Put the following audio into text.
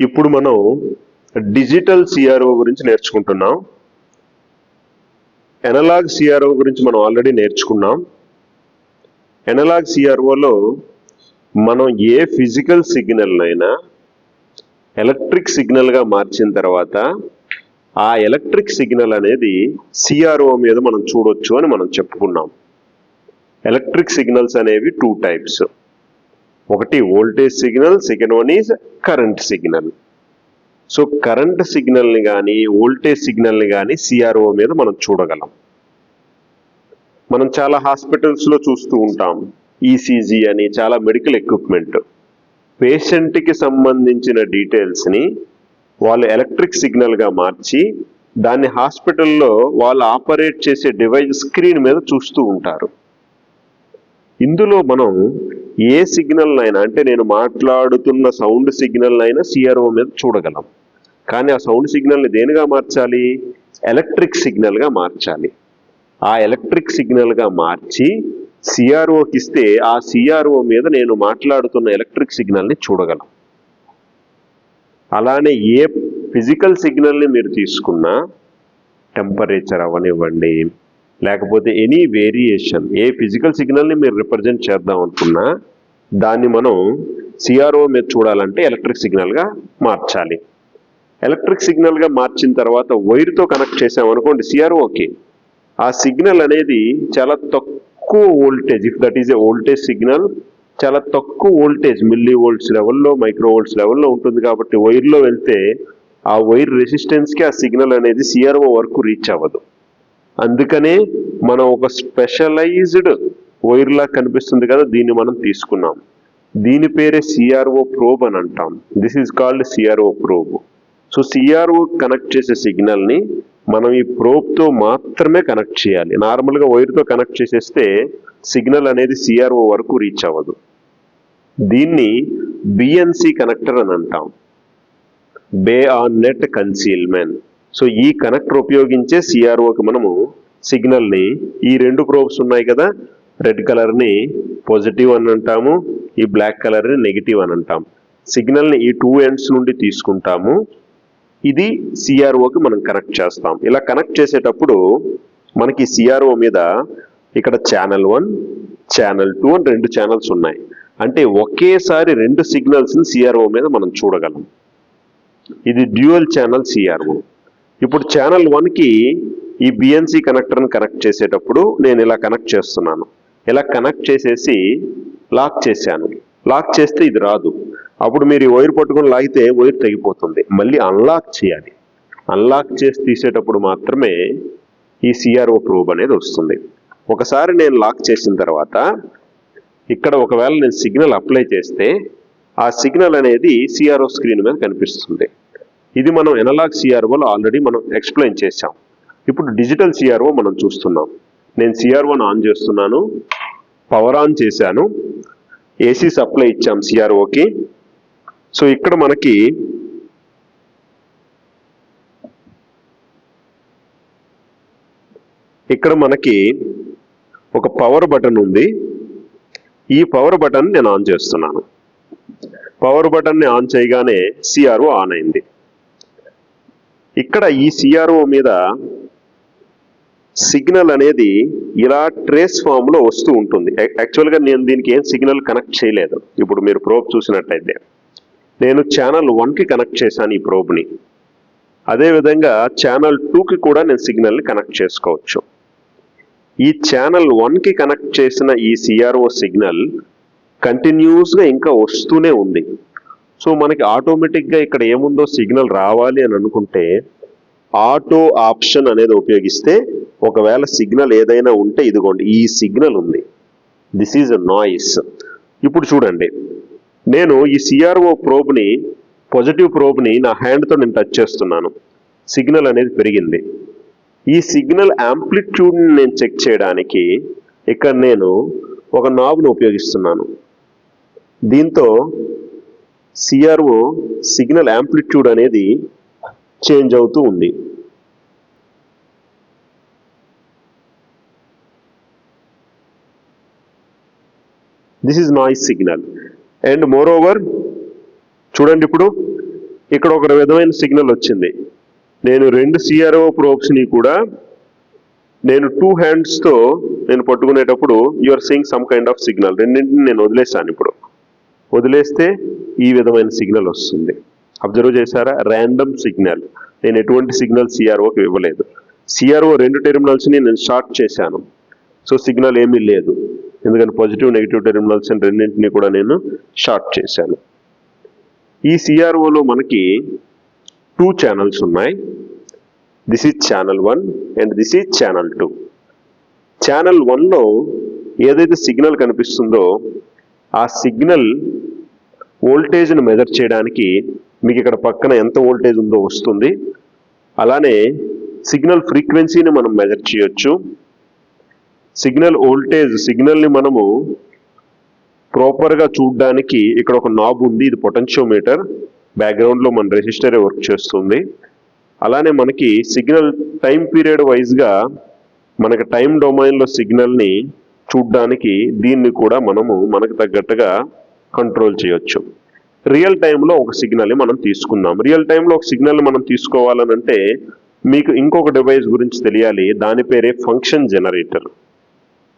ఇప్పుడు మనం digital CRO గురించి నేర్చుకుంటున్నాం. ఎనలాగ్ సిఆర్ఓ గురించి మనం ఆల్రెడీ నేర్చుకున్నాం. ఎనలాగ్ సిఆర్ఓలో మనం ఏ ఫిజికల్ సిగ్నల్ అయినా ఎలక్ట్రిక్ సిగ్నల్గా మార్చిన తర్వాత ఆ ఎలక్ట్రిక్ సిగ్నల్ అనేది సిఆర్ఓ మీద మనం చూడొచ్చు అని మనం చెప్పుకున్నాం. ఎలక్ట్రిక్ సిగ్నల్స్ అనేవి టూ టైప్స్ ఒకటి voltage signal second one is current signal. So current సిగ్నల్ని కానీ వోల్టేజ్ సిగ్నల్ని కానీ సిఆర్ఓ మీద మనం చూడగలం. మనం చాలా హాస్పిటల్స్లో చూస్తూ ఉంటాం. ఈసీజీ అని చాలా మెడికల్ ఎక్విప్మెంట్. పేషెంట్కి సంబంధించిన డీటెయిల్స్ని వాళ్ళు ఎలక్ట్రిక్ సిగ్నల్గా మార్చి దాన్ని హాస్పిటల్లో వాళ్ళు ఆపరేట్ చేసే డివైస్ స్క్రీన్ మీద చూస్తూ ఉంటారు. ఇందులో మనం ఏ సిగ్నల్ అయినా అంటే నేను మాట్లాడుతున్న సౌండ్ సిగ్నల్ అయినా సిఆర్ఓ మీద చూడగలం. కానీ ఆ సౌండ్ సిగ్నల్ని దేనిగా మార్చాలి? ఎలక్ట్రిక్ సిగ్నల్గా మార్చాలి. ఆ ఎలక్ట్రిక్ సిగ్నల్గా మార్చి సిఆర్ఓకి ఇస్తే ఆ సిఆర్ఓ మీద నేను మాట్లాడుతున్న ఎలక్ట్రిక్ సిగ్నల్ని చూడగలం. అలానే ఏ ఫిజికల్ సిగ్నల్ని మీరు తీసుకున్నా టెంపరేచర్ అవనివ్వండి లేకపోతే ఎనీ వేరియేషన్ ఏ ఫిజికల్ సిగ్నల్ని మీరు రిప్రజెంట్ చేద్దాం అనుకున్నా దాన్ని మనం సిఆర్ఓ మీద చూడాలంటే ఎలక్ట్రిక్ సిగ్నల్గా మార్చాలి. ఎలక్ట్రిక్ సిగ్నల్గా మార్చిన తర్వాత వైర్తో కనెక్ట్ చేసామనుకోండి సిఆర్ఓకి ఆ సిగ్నల్ అనేది చాలా తక్కువ voltage if that is a voltage signal చాలా తక్కువ వోల్టేజ్ మిల్లీ వోల్ట్స్ లెవెల్లో మైక్రో వోల్ట్స్ లెవెల్లో ఉంటుంది కాబట్టి వైర్లో వెళ్తే ఆ వైర్ రెసిస్టెన్స్కి ఆ సిగ్నల్ అనేది సిఆర్ఓ వరకు రీచ్ అవ్వదు. అందుకనే మనం ఒక స్పెషలైజ్డ్ వైర్ లా కనిపిస్తుంది కదా దీన్ని మనం తీసుకున్నాం. దీని పేరే సిఆర్ఓ ప్రోబ్ అని అంటాం. This is called CRO probe so CRO connect చేసే సిగ్నల్ని మనం ఈ ప్రోబ్తో మాత్రమే కనెక్ట్ చేయాలి. నార్మల్గా వైర్తో కనెక్ట్ చేసేస్తే సిగ్నల్ అనేది సిఆర్ఓ వరకు రీచ్ అవ్వదు. దీన్ని బిఎన్సి కనెక్టర్ అని అంటాం. Bayonet concealment so ఈ కనెక్టర్ ఉపయోగించే సిఆర్ఓకి మనము సిగ్నల్ని ఈ రెండు ప్రోబ్స్ ఉన్నాయి కదా రెడ్ కలర్ని పాజిటివ్ అని అంటాము ఈ బ్లాక్ కలర్ని నెగిటివ్ అని అంటాం సిగ్నల్ని ఈ టూ ఎండ్స్ నుండి తీసుకుంటాము ఇది సిఆర్ఓకి మనం కనెక్ట్ చేస్తాం. ఇలా కనెక్ట్ చేసేటప్పుడు మనకి సిఆర్ఓ మీద ఇక్కడ ఛానల్ వన్ ఛానల్ టూ అని రెండు ఛానల్స్ ఉన్నాయి. అంటే ఒకేసారి రెండు సిగ్నల్స్ని సిఆర్ఓ మీద మనం చూడగలం. ఇది డ్యూయల్ ఛానల్ సిఆర్ఓ ఇప్పుడు ఛానల్ వన్కి ఈ బిఎన్సి కనెక్టర్ని కనెక్ట్ చేసేటప్పుడు నేను ఇలా కనెక్ట్ చేస్తున్నాను. ఇలా కనెక్ట్ చేసేసి లాక్ చేశాను. లాక్ చేస్తే ఇది రాదు. అప్పుడు మీరు ఈ వైర్ పట్టుకొని లాగితే వైర్ తెగిపోతుంది. మళ్ళీ అన్లాక్ చేయాలి. అన్లాక్ చేసి తీసేటప్పుడు మాత్రమే ఈ సిఆర్ఓ ప్రోబ్ అనేది వస్తుంది. ఒకసారి నేను లాక్ చేసిన తర్వాత ఇక్కడ ఒకవేళ నేను సిగ్నల్ అప్లై చేస్తే ఆ సిగ్నల్ అనేది సిఆర్ఓ స్క్రీన్ మీద కనిపిస్తుంది. ఇది మనం ఎనలాగ్ సిఆర్ఓలో ఆల్రెడీ మనం ఎక్స్ప్లెయిన్ చేశాం. ఇప్పుడు డిజిటల్ సిఆర్ఓ మనం చూస్తున్నాం. నేను సిఆర్ఓని ఆన్ చేస్తున్నాను. పవర్ ఆన్ చేశాను. ఏసీ సప్లై ఇచ్చాం సిఆర్ఓకి సో ఇక్కడ మనకి ఇక్కడ మనకి ఒక పవర్ బటన్ ఉంది. ఈ పవర్ బటన్ నేను ఆన్ చేస్తున్నాను. పవర్ బటన్ని ఆన్ చేయగానే సిఆర్ఓ ఆన్ అయింది. ఇక్కడ ఈ సిఆర్ఓ మీద సిగ్నల్ అనేది ఇలా ట్రేస్ ఫామ్లో వస్తూ ఉంటుంది. యాక్చువల్గా నేను దీనికి ఏం సిగ్నల్ కనెక్ట్ చేయలేదు. ఇప్పుడు మీరు ప్రోబ్ చూసినట్టయితే. నేను ఛానల్ వన్కి కనెక్ట్ చేశాను ఈ ప్రోబ్ని అదేవిధంగా ఛానల్ టూకి కూడా నేను సిగ్నల్ని కనెక్ట్ చేసుకోవచ్చు. ఈ ఛానల్ వన్కి కనెక్ట్ చేసిన ఈ సిఆర్ఓ సిగ్నల్ కంటిన్యూస్గా ఇంకా వస్తూనే ఉంది. సో మనకి ఆటోమేటిక్గా ఇక్కడ ఏముందో సిగ్నల్ రావాలి అని అనుకుంటే ఆటో ఆప్షన్ అనేది ఉపయోగిస్తే ఒకవేళ సిగ్నల్ ఏదైనా ఉంటే ఇదిగోండి ఈ సిగ్నల్ ఉంది. దిస్ ఈజ్ అ నాయిస్ ఇప్పుడు చూడండి నేను ఈ సిఆర్ఓ ప్రోబ్ని పాజిటివ్ ప్రోబ్ని నా హ్యాండ్తో నేను టచ్ చేస్తున్నాను. సిగ్నల్ అనేది పెరిగింది. ఈ సిగ్నల్ యాంప్లిట్యూడ్ని నేను చెక్ చేయడానికి ఇక్కడ నేను ఒక నాబ్ను ఉపయోగిస్తున్నాను. దీంతో సిఆర్ఓ సిగ్నల్ యాంప్లిట్యూడ్ అనేది చేంజ్ అవుతూ ఉంది. This is noise signal and moreover చూడండి ఇప్పుడు ఇక్కడ ఒక విధమైన సిగ్నల్ వచ్చింది. నేను రెండు సిఆర్ఓ ప్రోబ్స్ని కూడా నేను టూ హ్యాండ్స్తో నేను పట్టుకునేటప్పుడు you are seeing some kind of signal రెండింటిని నేను వదిలేశాను ఇప్పుడు. వదిలేస్తే ఈ విధమైన సిగ్నల్ వస్తుంది. అబ్జర్వ్ చేశారా? Random signal. నేను ఎటువంటి సిగ్నల్ సిఆర్ఓకి ఇవ్వలేదు. సిఆర్ఓ రెండు టెర్మినల్స్ని నేను షార్ట్ చేశాను. సో సిగ్నల్ ఏమీ లేదు. ఎందుకంటే పాజిటివ్ నెగిటివ్ టెర్మినల్స్ రెండింటిని కూడా నేను షార్ట్ చేశాను. ఈ సిఆర్ఓలో మనకి టూ ఛానల్స్ ఉన్నాయి. This is channel one and this is channel two. Channel వన్లో ఏదైతే సిగ్నల్ కనిపిస్తుందో ఆ సిగ్నల్ వోల్టేజ్ని మెజర్ చేయడానికి మీకు ఇక్కడ పక్కన ఎంత వోల్టేజ్ ఉందో వస్తుంది. అలానే సిగ్నల్ ఫ్రీక్వెన్సీని మనం మెజర్ చేయొచ్చు. సిగ్నల్ వోల్టేజ్ సిగ్నల్ని మనము ప్రాపర్గా చూడడానికి ఇక్కడ ఒక నాబ్ ఉంది. ఇది పొటెన్షియోమీటర్. బ్యాక్గ్రౌండ్లో మన రెసిస్టరే వర్క్ చేస్తుంది. అలానే మనకి సిగ్నల్ టైం పీరియడ్ వైజ్గా మనకి టైం డొమైన్లో సిగ్నల్ని చూడ్డానికి దీన్ని కూడా మనము మనకు తగ్గట్టుగా కంట్రోల్ చేయొచ్చు. రియల్ టైంలో ఒక సిగ్నల్ని మనం తీసుకుందాం. రియల్ టైంలో ఒక సిగ్నల్ని మనం తీసుకోవాలనంటే మీకు ఇంకొక డివైస్ గురించి తెలియాలి. దాని పేరే ఫంక్షన్ జనరేటర్